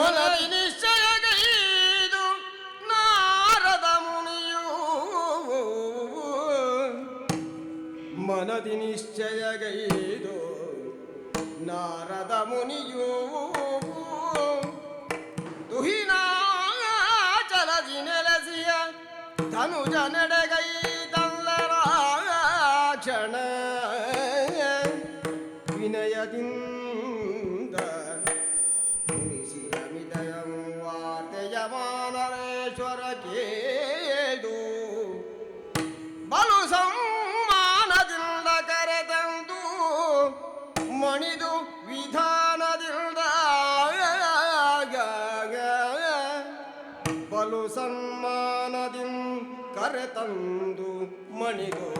ಮನದಿ ನಿಶ್ಚಯಗೈದು ನಾರದ ಮುನಿಯೂ. ಮನದಿ ನಿಶ್ಚಯಗೈದು ನಾರದ ಮುನಿಯು. ದುಹಿನಾಚಲದಿ ನೆಲೆಸಿಯ ಧನುಜ ನಡೆಗೈ ಕ್ಷಣ. ವಿನಯದಿಂದ ಮುನಿಸಿದ ಮಿದಯಂ ವಾರ್ತೆಯ ಮಾನರೇಶ್ವರ ಕೇದು. ಬಲು ಸಮ್ಮಾನದಿಂದ ಕರೆತಂದು ಮಣಿದು ವಿಧಾನದಿಂದ ಬಲು ಸನ್ಮಾನದಿಂ ಕರೆತಂದು ಮಣಿದು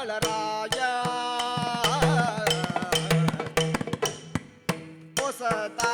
மங்களராயா போசதா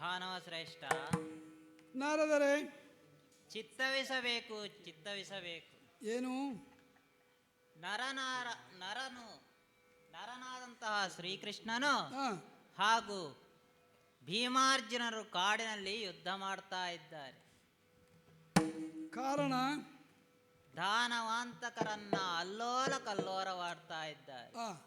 ದಾನವ ಶ್ರೇಷ್ಠ. ನಾರದರೆ ಚಿತ್ತವಿಸಬೇಕು ಚಿತ್ತವಿಸಬೇಕು. ಏನು? ನರನಾರ ನರನು ನರನಾದಂತಹ ಶ್ರೀಕೃಷ್ಣನು ಹಾಗೂ ಭೀಮಾರ್ಜುನರು ಕಾಡಿನಲ್ಲಿ ಯುದ್ಧ ಮಾಡ್ತಾ ಇದ್ದಾರೆ. ಕಾರಣ? ದಾನವಾಂತಕರನ್ನ ಅಲ್ಲೋಲ ಕಲ್ಲೋಲವಾಡ್ತಾ ಇದ್ದಾರೆ